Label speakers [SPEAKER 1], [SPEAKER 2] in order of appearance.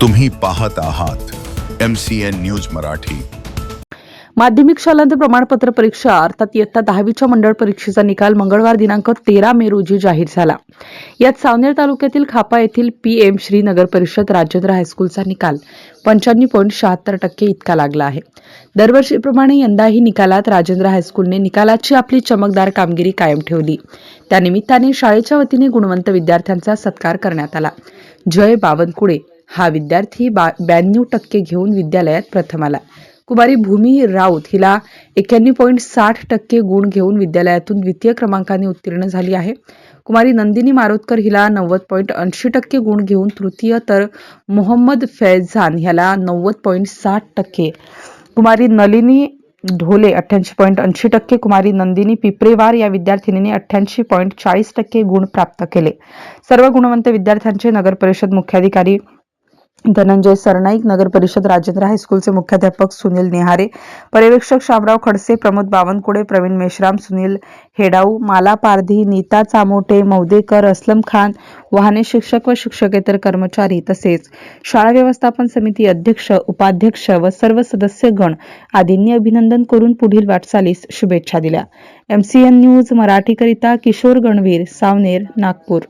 [SPEAKER 1] तुम्ही पाहत आहात M C N news Marathi.
[SPEAKER 2] माध्यमिक शालांत प्रमाणपत्र परीक्षा अर्थात इयत्ता दहावीच्या मंडळ परीक्षेचा निकाल मंगळवार दिनांक तेरा मे रोजी जाहीर झाला. यात सावनेर तालुक्यातील खापा येथील पी एम श्री नगर परिषद राजेंद्र हायस्कूलचा निकाल पंच्याण्णव पॉईंट शहात्तर टक्के इतका लागला आहे. दरवर्षीप्रमाणे यंदाही निकालात राजेंद्र हायस्कूलने निकालाची आपली चमकदार कामगिरी कायम ठेवली. त्यानिमित्ताने शाळेच्या वतीने गुणवंत विद्यार्थ्यांचा सत्कार करण्यात आला. जय बावनकुळे. हा विद्यार्थी बा ब्याण्णव टक्के घेऊन विद्यालयात प्रथम आला. कुमारी भूमी राऊत हिला एक्क्याण्णव पॉईंट साठ टक्के गुण घेऊन विद्यालयातून द्वितीय क्रमांकाने उत्तीर्ण झाली आहे. कुमारी नंदिनी मारोतकर हिला नव्वद पॉईंट ऐंशी टक्के गुण घेऊन तृतीय तर मोहम्मद फैजान ह्याला नव्वद पॉईंट साठ टक्के. कुमारी नलिनी ढोले अठ्ठ्याऐंशी पॉईंट ऐंशी टक्के कुमारी नंदिनी पिपरेवार या विद्यार्थिनीने अठ्ठ्याऐंशी पॉईंट चाळीस टक्के गुण प्राप्त केले. सर्व गुणवंत विद्यार्थ्यांचे नगर परिषद मुख्याधिकारी धनंजय सरनाईक नगर परिषद राजेंद्र हायस्कूलचे मुख्याध्यापक सुनील नेहारे पर्यवेक्षक शामराव खडसे प्रमोद बावनकुळे प्रवीण मेश्राम सुनील हेडाऊ माला पारधी नीता चामोटे मौदेकर असलम खान वाहने शिक्षक व शिक्षकेतर कर्मचारी तसेच शाळा व्यवस्थापन समिती अध्यक्ष उपाध्यक्ष व सर्व सदस्यगण आदींनी अभिनंदन करून पुढील वाटचालीस शुभेच्छा दिल्या. एमसीएन न्यूज मराठीकरिता किशोर गणवीर सावनेर नागपूर.